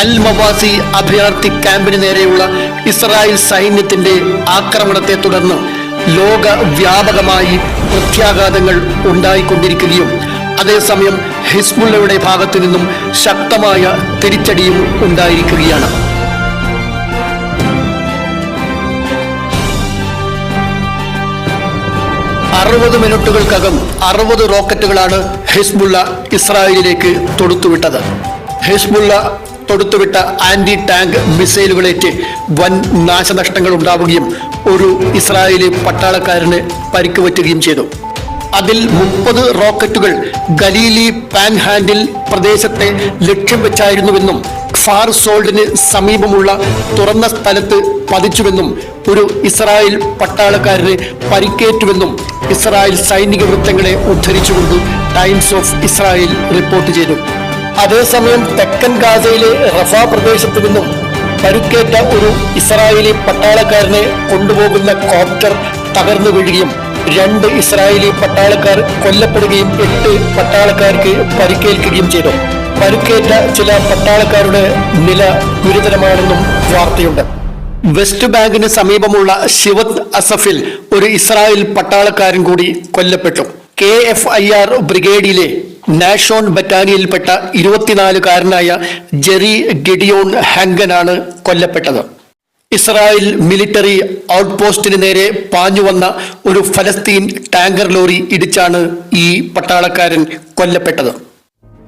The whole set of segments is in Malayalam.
അൽ മവാസി അഭയാർത്ഥി ക്യാമ്പിന് നേരെയുള്ള ഇസ്രായേൽ സൈന്യത്തിന്റെ ആക്രമണത്തെ തുടർന്ന് ലോക വ്യാപകമായി പ്രത്യാഘാതങ്ങൾ ഉണ്ടായിക്കൊണ്ടിരിക്കുകയും അതേസമയം ഹിസ്ബുള്ളയുടെ ഭാഗത്തു നിന്നും ശക്തമായ തിരിച്ചടിയും ഉണ്ടായിരിക്കുകയാണ്. അറുപത് മിനിറ്റുകൾക്കകം അറുപത് റോക്കറ്റുകളാണ് ഹിസ്ബുള്ള ഇസ്രായേലിലേക്ക് തൊടുത്തുവിട്ടത്. ഹിസ്ബുള്ള തൊടുത്തുവിട്ട ആന്റി ടാങ്ക് മിസൈലുകളേറ്റ് വൻ നാശനഷ്ടങ്ങൾ ഉണ്ടാവുകയും ഒരു ഇസ്രായേലി പട്ടാളക്കാരന് പരിക്ക് പറ്റുകയും ചെയ്തു. അതിൽ മുപ്പത് റോക്കറ്റുകൾ ഗലീലി പാൻഹാൻഡിൽ പ്രദേശത്തെ ലക്ഷ്യം വെച്ചായിരുന്നുവെന്നും ഫാർ സോൾഡിന് സമീപമുള്ള തുറന്ന സ്ഥലത്ത് പതിച്ചുവെന്നും ഒരു ഇസ്രായേൽ പട്ടാളക്കാരന് പരിക്കേറ്റുവെന്നും ഇസ്രായേൽ സൈനിക വൃത്തങ്ങളെ ഉദ്ധരിച്ചുകൊണ്ട് ടൈംസ് ഓഫ് ഇസ്രായേൽ റിപ്പോർട്ട് ചെയ്തു. അതേസമയം തെക്കൻ ഗാസയിലെ റഫ പ്രദേശത്ത് നിന്നും പരുക്കേറ്റ ഒരു ഇസ്രായേലി പട്ടാളക്കാരനെ കൊണ്ടുപോകുന്ന കോപ്റ്റർ തകർന്നു വീഴുകയും രണ്ട് ഇസ്രായേലി പട്ടാളക്കാർ കൊല്ലപ്പെടുകയും എട്ട് പട്ടാളക്കാർക്ക് പരിക്കേൽക്കുകയും ചെയ്തു. പരുക്കേറ്റ ചില പട്ടാളക്കാരുടെ നില ഗുരുതരമാണെന്നും വാർത്തയുണ്ട്. വെസ്റ്റ് ബാങ്കിന് സമീപമുള്ള ശിവത് അസഫിൽ ഒരു ഇസ്രായേൽ പട്ടാളക്കാരൻ കൂടി കൊല്ലപ്പെട്ടു. കെ എഫ് ഐ ആർ ബ്രിഗേഡിലെ നാഷോൺ ബറ്റാലിയനിൽപ്പെട്ട ഇരുപത്തിനാലുകാരനായ ജെറി ഗിഡിയോൺ ഹാങ്കനാണ് കൊല്ലപ്പെട്ടത്. ഇസ്രായേൽ മിലിറ്ററി ഔട്ട്പോസ്റ്റിന് നേരെ പാഞ്ഞു വന്ന ഒരു ഫലസ്തീൻ ടാങ്കർ ലോറി ഇടിച്ചാണ് ഈ പട്ടാളക്കാരൻ കൊല്ലപ്പെട്ടത്.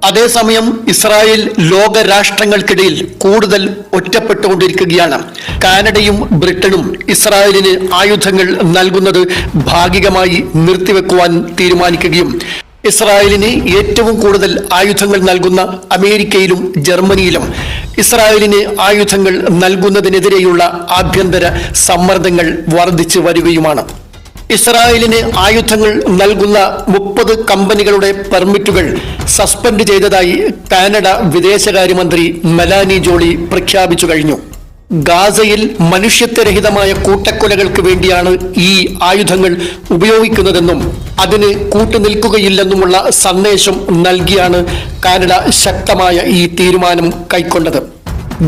അതേസമയം ഇസ്രായേൽ ലോകരാഷ്ട്രങ്ങൾക്കിടയിൽ കൂടുതൽ ഒറ്റപ്പെട്ടുകൊണ്ടിരിക്കുകയാണ്. കാനഡയും ബ്രിട്ടനും ഇസ്രായേലിന് ആയുധങ്ങൾ നൽകുന്നത് ഭാഗികമായി നിർത്തിവെക്കുവാൻ തീരുമാനിക്കുകയും ഇസ്രായേലിന് ഏറ്റവും കൂടുതൽ ആയുധങ്ങൾ നൽകുന്ന അമേരിക്കയിലും ജർമ്മനിയിലും ഇസ്രായേലിന് ആയുധങ്ങൾ നൽകുന്നതിനെതിരെയുള്ള ആഭ്യന്തര സമ്മർദ്ദങ്ങൾ വർദ്ധിച്ചു വരികയുമാണ്. ഇസ്രായേലിന് ആയുധങ്ങൾ നൽകുന്ന മുപ്പത് കമ്പനികളുടെ പെർമിറ്റുകൾ സസ്പെൻഡ് ചെയ്തതായി കാനഡ വിദേശകാര്യമന്ത്രി മെലാനി ജോളി പ്രഖ്യാപിച്ചു കഴിഞ്ഞു. ഗാസയിൽ മനുഷ്യത്വരഹിതമായ കൂട്ടക്കൊലകൾക്ക് വേണ്ടിയാണ് ഈ ആയുധങ്ങൾ ഉപയോഗിക്കുന്നതെന്നും അതിന് കൂട്ടുനിൽക്കുകയില്ലെന്നുമുള്ള സന്ദേശം നൽകിയാണ് കാനഡ ശക്തമായ ഈ തീരുമാനം കൈക്കൊണ്ടത്.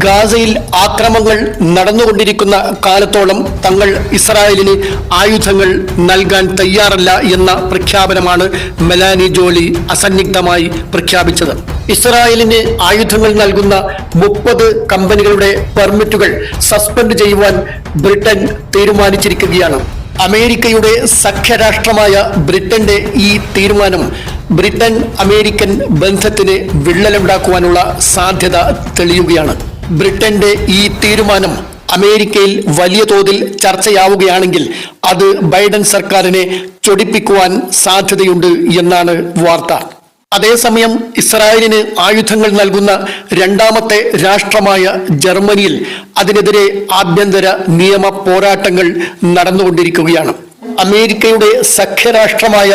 ഗാസയിൽ ആക്രമങ്ങൾ നടന്നുകൊണ്ടിരിക്കുന്ന കാലത്തോളം തങ്ങൾ ഇസ്രായേലിന് ആയുധങ്ങൾ നൽകാൻ തയ്യാറല്ല എന്ന പ്രഖ്യാപനമാണ് മെലാനി ജോളി അസന്നിഗ്ധമായി പ്രഖ്യാപിച്ചത്. ഇസ്രായേലിന് ആയുധങ്ങൾ നൽകുന്ന മുപ്പത് കമ്പനികളുടെ പെർമിറ്റുകൾ സസ്പെൻഡ് ചെയ്യുവാൻ ബ്രിട്ടൻ തീരുമാനിച്ചിരിക്കുകയാണ്. അമേരിക്കയുടെ സഖ്യരാഷ്ട്രമായ ബ്രിട്ടന്റെ ഈ തീരുമാനം ബ്രിട്ടൻ അമേരിക്കൻ ബന്ധത്തിന് വിള്ളലുണ്ടാക്കുവാനുള്ള സാധ്യത തെളിയുകയാണ്. ബ്രിട്ടന്റെ ഈ തീരുമാനം അമേരിക്കയിൽ വലിയ തോതിൽ ചർച്ചയാവുകയാണെങ്കിൽ അത് ബൈഡൻ സർക്കാരിനെ ചൊടിപ്പിക്കുവാൻ സാധ്യതയുണ്ട് എന്നാണ് വാർത്ത. അതേസമയം ഇസ്രായേലിന് ആയുധങ്ങൾ നൽകുന്ന രണ്ടാമത്തെ രാഷ്ട്രമായ ജർമ്മനിയിൽ അതിനെതിരെ ആഭ്യന്തര നിയമ പോരാട്ടങ്ങൾ നടന്നുകൊണ്ടിരിക്കുകയാണ്. അമേരിക്കയുടെ സഖ്യരാഷ്ട്രമായ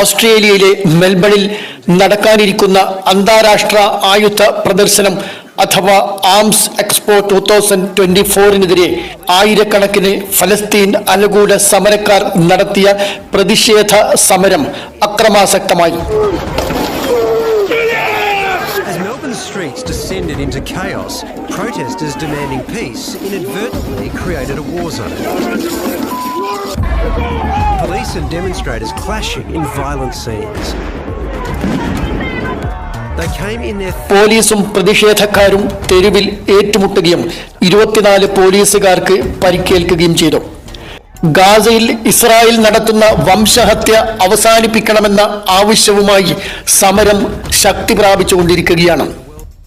ഓസ്ട്രേലിയയിലെ മെൽബണിൽ നടക്കാനിരിക്കുന്ന അന്താരാഷ്ട്ര ആയുധ പ്രദർശനം അഥവാ arms expo two thousand twenty ഫോറിനെതിരെ ആയിരക്കണക്കിന് ഫലസ്തീൻ അനുകൂല സമരക്കാർ നടത്തിയ പ്രതിഷേധ സമരം അക്രമാസക്തമായി. Descended into chaos, protesters demanding peace inadvertently created a war zone. Police and demonstrators clashing in violent scenes. പോലീസും പ്രതിഷേധക്കാരും തെരുവിൽ ഏറ്റുമുട്ടുകയും ഇരുപത്തിനാല് പോലീസുകാർക്ക് പരിക്കേൽക്കുകയും ചെയ്തു ഗാസയിൽ ഇസ്രായേൽ നടത്തുന്ന വംശഹത്യ അവസാനിപ്പിക്കണമെന്ന ആവശ്യവുമായി സമരം ശക്തി പ്രാപിച്ചുകൊണ്ടിരിക്കുകയാണ്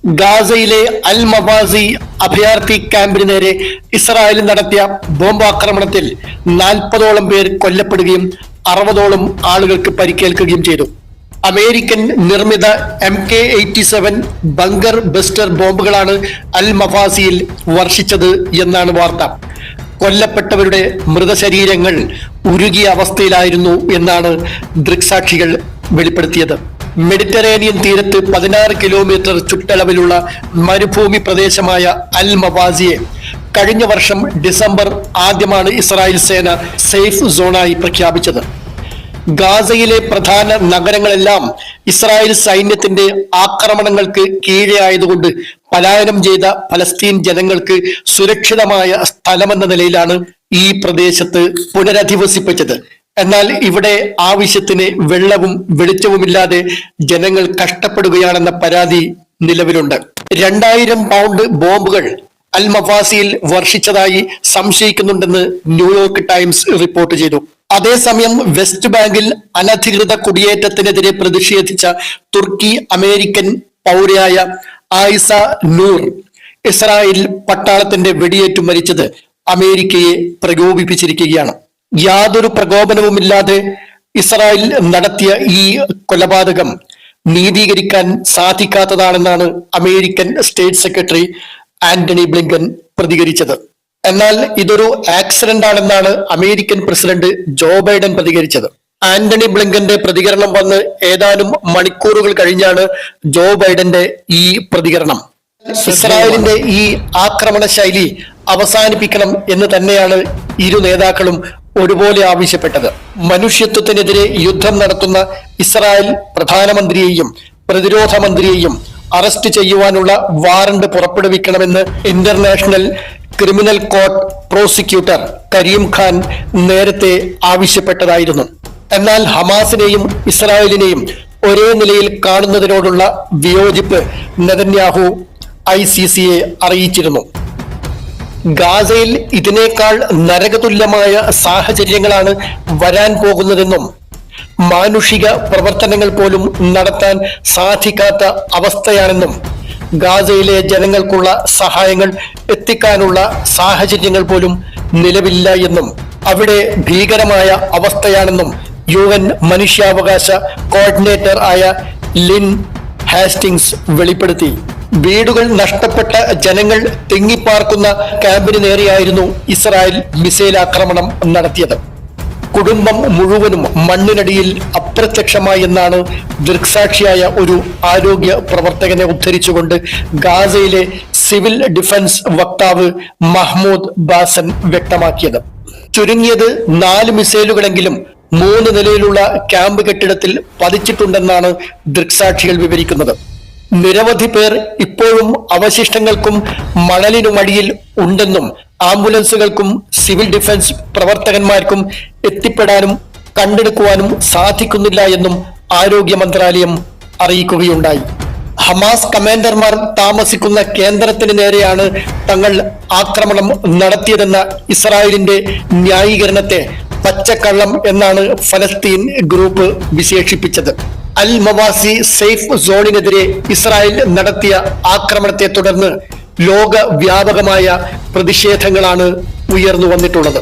ഗാസയിലെ അൽ മബാസി അഭയാർത്ഥി ക്യാമ്പിന് നേരെ ഇസ്രായേൽ നടത്തിയ ബോംബാക്രമണത്തിൽ നാൽപ്പതോളം പേർ കൊല്ലപ്പെടുകയും അറുപതോളം ആളുകൾക്ക് പരിക്കേൽക്കുകയും ചെയ്തു. അമേരിക്കൻ നിർമ്മിത M K eighty seven bunker buster ബോംബുകളാണ് അൽ മഫാസിയിൽ വർഷിച്ചത് എന്നാണ് വാർത്ത. കൊല്ലപ്പെട്ടവരുടെ മൃതശരീരങ്ങൾ ഉരുകിയ അവസ്ഥയിലായിരുന്നു എന്നാണ് ദൃക്സാക്ഷികൾ വെളിപ്പെടുത്തിയത്. മെഡിറ്ററേനിയൻ തീരത്ത് പതിനാറ് കിലോമീറ്റർ ചുറ്റളവിലുള്ള മരുഭൂമി പ്രദേശമായ അൽ മവാസിയെ കഴിഞ്ഞ വർഷം ഡിസംബർ ആദ്യമാണ് ഇസ്രായേൽ സേന സേഫ് സോണായി പ്രഖ്യാപിച്ചത്. ഗാസയിലെ പ്രധാന നഗരങ്ങളെല്ലാം ഇസ്രായേൽ സൈന്യത്തിന്റെ ആക്രമണങ്ങൾക്ക് കീഴെയായതുകൊണ്ട് പലായനം ചെയ്ത ഫലസ്തീൻ ജനങ്ങൾക്ക് സുരക്ഷിതമായ സ്ഥലമെന്ന നിലയിലാണ് ഈ പ്രദേശത്ത് പുനരധിവസിപ്പിച്ചത്. എന്നാൽ ഇവിടെ ആവശ്യത്തിന് വെള്ളവും വെളിച്ചവുമില്ലാതെ ജനങ്ങൾ കഷ്ടപ്പെടുകയാണെന്ന പരാതി നിലവിലുണ്ട്. രണ്ടായിരം പൗണ്ട് ബോംബുകൾ അൽ മഫാസിയിൽ വർഷിച്ചതായി സംശയിക്കുന്നുണ്ടെന്ന് ന്യൂയോർക്ക് ടൈംസ് റിപ്പോർട്ട് ചെയ്തു. അതേസമയം വെസ്റ്റ് ബാങ്കിൽ അനധികൃത കുടിയേറ്റത്തിനെതിരെ പ്രതിഷേധിച്ച തുർക്കി അമേരിക്കൻ പൗരയായ ആയിസ നൂർ ഇസ്രായേൽ പട്ടാളത്തിന്റെ വെടിയേറ്റു മരിച്ചത് അമേരിക്കയെ പ്രകോപിപ്പിച്ചിരിക്കുകയാണ്. യാതൊരു പ്രകോപനവുമില്ലാതെ ഇസ്രായേൽ നടത്തിയ ഈ കൊലപാതകം നീതീകരിക്കാൻ സാധിക്കാത്തതാണെന്നാണ് American state secretary Antony Blinken പ്രതികരിച്ചത്. എന്നാൽ ഇതൊരു ആക്സിഡന്റ് ആണെന്നാണ് അമേരിക്കൻ പ്രസിഡന്റ് ജോ ബൈഡൻ പ്രതികരിച്ചത്. ആന്റണി ബ്ലിങ്കന്റെ പ്രതികരണം വന്ന് ഏതാനും മണിക്കൂറുകൾ കഴിഞ്ഞാണ് ജോ ബൈഡന്റെ ഈ പ്രതികരണം. ഇസ്രായേലിന്റെ ഈ ആക്രമണ ശൈലി അവസാനിപ്പിക്കണം എന്ന് തന്നെയാണ് ഇരു നേതാക്കളും ഒരുപോലെ ആവശ്യപ്പെട്ടത്. മനുഷ്യത്വത്തിനെതിരെ യുദ്ധം നടത്തുന്ന ഇസ്രായേൽ പ്രധാനമന്ത്രിയെയും പ്രതിരോധ മന്ത്രിയെയും അറസ്റ്റ് ചെയ്യുവാനുള്ള warrant പുറപ്പെടുവിക്കണമെന്ന് international criminal court prosecutor Karim Khan നേരത്തെ ആവശ്യപ്പെട്ടതായിരുന്നു. എന്നാൽ ഹമാസിനെയും ഇസ്രായേലിനെയും ഒരേ നിലയിൽ കാണുന്നതിനോടുള്ള വിയോജിപ്പ് നെതന്യാഹു ഐ സി സിയെ അറിയിച്ചിരുന്നു. ഗാസയിൽ ഇതിനേക്കാൾ നരകതുല്യമായ സാഹചര്യങ്ങളാണ് വരാൻ പോകുന്നതെന്നും മാനുഷിക പ്രവർത്തനങ്ങൾ പോലും നടത്താൻ സാധിക്കാത്ത അവസ്ഥയാണെന്നും ഗാസയിലെ ജനങ്ങൾക്കുള്ള സഹായങ്ങൾ എത്തിക്കാനുള്ള സാഹചര്യങ്ങൾ പോലും നിലവില്ല എന്നും അവിടെ ഭീകരമായ അവസ്ഥയാണെന്നും യു എൻ മനുഷ്യാവകാശ കോർഡിനേറ്റർ ആയ ലിൻ ഹാസ്റ്റിങ്സ് വെളിപ്പെടുത്തി. വീടുകൾ നഷ്ടപ്പെട്ട ജനങ്ങൾ തിങ്ങിപ്പാർക്കുന്ന ക്യാമ്പിന് നേരെയായിരുന്നു ഇസ്രായേൽ മിസൈൽ ആക്രമണം നടത്തിയത്. കുടുംബം മുഴുവനും മണ്ണിനടിയിൽ അപ്രത്യക്ഷമായി എന്നാണ് ദൃക്സാക്ഷിയായ ഒരു ആരോഗ്യ പ്രവർത്തകനെ ഉദ്ധരിച്ചുകൊണ്ട് ഗാസയിലെ സിവിൽ ഡിഫൻസ് വക്താവ് മഹ്മൂദ് ബാസൻ വ്യക്തമാക്കിയത്. ചുരുങ്ങിയത് നാല് മിസൈലുകളെങ്കിലും മൂന്ന് നിലയിലുള്ള ക്യാമ്പ് കെട്ടിടത്തിൽ പതിച്ചിട്ടുണ്ടെന്നാണ് ദൃക്സാക്ഷികൾ വിവരിക്കുന്നത്. നിരവധി പേർ ഇപ്പോഴും അവശിഷ്ടങ്ങൾക്കും മണലിനുമടിയിൽ ഉണ്ടെന്നും ആംബുലൻസുകൾക്കും സിവിൽ ഡിഫൻസ് പ്രവർത്തകന്മാർക്കും എത്തിപ്പെടാനും കണ്ടെടുക്കുവാനും സാധിക്കുന്നില്ല എന്നും ആരോഗ്യ മന്ത്രാലയം അറിയിക്കുകയുണ്ടായി. ഹമാസ് കമാൻഡർമാർ താമസിക്കുന്ന കേന്ദ്രത്തിന് നേരെയാണ് തങ്ങൾ ആക്രമണം നടത്തിയതെന്ന ഇസ്രായേലിന്റെ ന്യായീകരണത്തെ പച്ചക്കള്ളം എന്നാണ് ഫലസ്തീൻ ഗ്രൂപ്പ് വിശേഷിപ്പിച്ചത്. അൽ മവാസി സേഫ് സോണിനെതിരെ ഇസ്രായേൽ നടത്തിയ ആക്രമണത്തെ തുടർന്ന് ലോകവ്യാപകമായ പ്രതിഷേധങ്ങളാണ് ഉയർന്നു വന്നിട്ടുള്ളത്